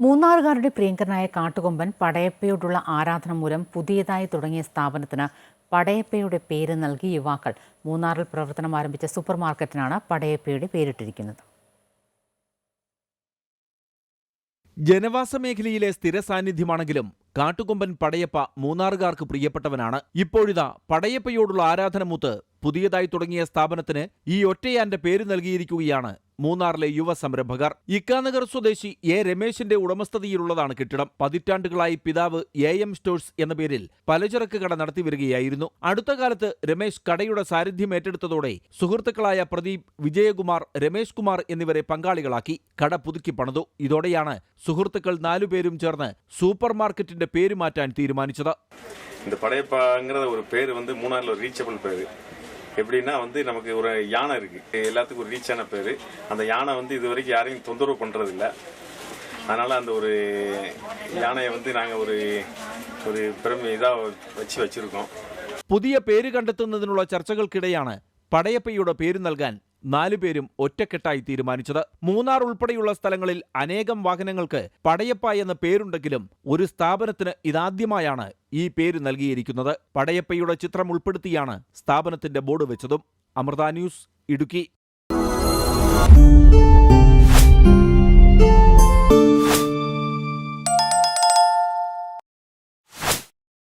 മൂന്നാറുകാരുടെ പ്രിയങ്കരനായ കാട്ടുകൊമ്പൻ പടയപ്പയോടുള്ള ആരാധന മൂലം പുതിയതായി തുടങ്ങിയ സ്ഥാപനത്തിന് പടയപ്പയുടെ പേര് നൽകി യുവാക്കൾ. മൂന്നാറിൽ പ്രവർത്തനം ആരംഭിച്ച സൂപ്പർ മാർക്കറ്റിനാണ് പടയപ്പയുടെ പേരിട്ടിരിക്കുന്നത്. ജനവാസ മേഖലയിലെ സ്ഥിര സാന്നിധ്യമാണെങ്കിലും കാട്ടുകൊമ്പൻ പടയപ്പ മൂന്നാറുകാർക്ക് പ്രിയപ്പെട്ടവനാണ്. ഇപ്പോഴിതാ പടയപ്പയോടുള്ള ആരാധന മൂത്ത് പുതിയതായി തുടങ്ങിയ സ്ഥാപനത്തിന് ഈ ഒറ്റയാന്റെ പേര് നൽകിയിരിക്കുകയാണ് മൂന്നാറിലെ യുവ സംരംഭകർ ഇക്കാനഗർ സ്വദേശി എ രമേശിന്റെ ഉടമസ്ഥതയിലുള്ളതാണ് കെട്ടിടം പതിറ്റാണ്ടുകളായി പിതാവ് എ എം സ്റ്റോഴ്സ് എന്ന പേരിൽ പലചരക്ക് കട നടത്തി വരികയായിരുന്നു അടുത്ത കാലത്ത് രമേശ് കടയുടെ സാന്നിധ്യം ഏറ്റെടുത്തതോടെ സുഹൃത്തുക്കളായ പ്രദീപ് വിജയകുമാർ രമേശ് കുമാർ എന്നിവരെ പങ്കാളികളാക്കി കട പുതുക്കി പണിതു ഇതോടെയാണ് സുഹൃത്തുക്കൾ നാലുപേരും ചേർന്ന് സൂപ്പർ മാർക്കറ്റിന്റെ പേര് മാറ്റാൻ തീരുമാനിച്ചത് இந்த படையப்பாங்கிற ஒரு பேர் வந்து மூணாறுல ஒரு ரீச்சபிள் பேர் எப்படின்னா வந்து நமக்கு ஒரு யானை இருக்கு எல்லாத்துக்கும் ஒரு ரீச்சான பேர் அந்த யானை வந்து இது வரைக்கும் யாரையும் தொந்தரவு பண்றது இல்ல அதனால அந்த ஒரு யானையை வந்து நாங்க ஒரு ஒரு பெருமை இதா வச்சு வச்சிருக்கோம் പുതിയ പേര് കണ്ടെത്തുന്നതിനുള്ള ചർച്ചകൾക്കിടെയാണ് പടയപ്പയുടെ പേര് നൽകാൻ നാലുപേരും ഒറ്റക്കെട്ടായി തീരുമാനിച്ചത്. മൂന്നാർ ഉൾപ്പെടെയുള്ള സ്ഥലങ്ങളിൽ അനേകം വാഹനങ്ങൾക്ക് പടയപ്പ എന്ന പേരുണ്ടെങ്കിലും ഒരു സ്ഥാപനത്തിന് ഇതാദ്യമായാണ് ഈ പേര് നൽകിയിരിക്കുന്നത്. പടയപ്പയുടെ ചിത്രം ഉൾപ്പെടുത്തിയാണ് സ്ഥാപനത്തിന്റെ ബോർഡ് വെച്ചതും. അമൃത ന്യൂസ് ഇടുക്കി.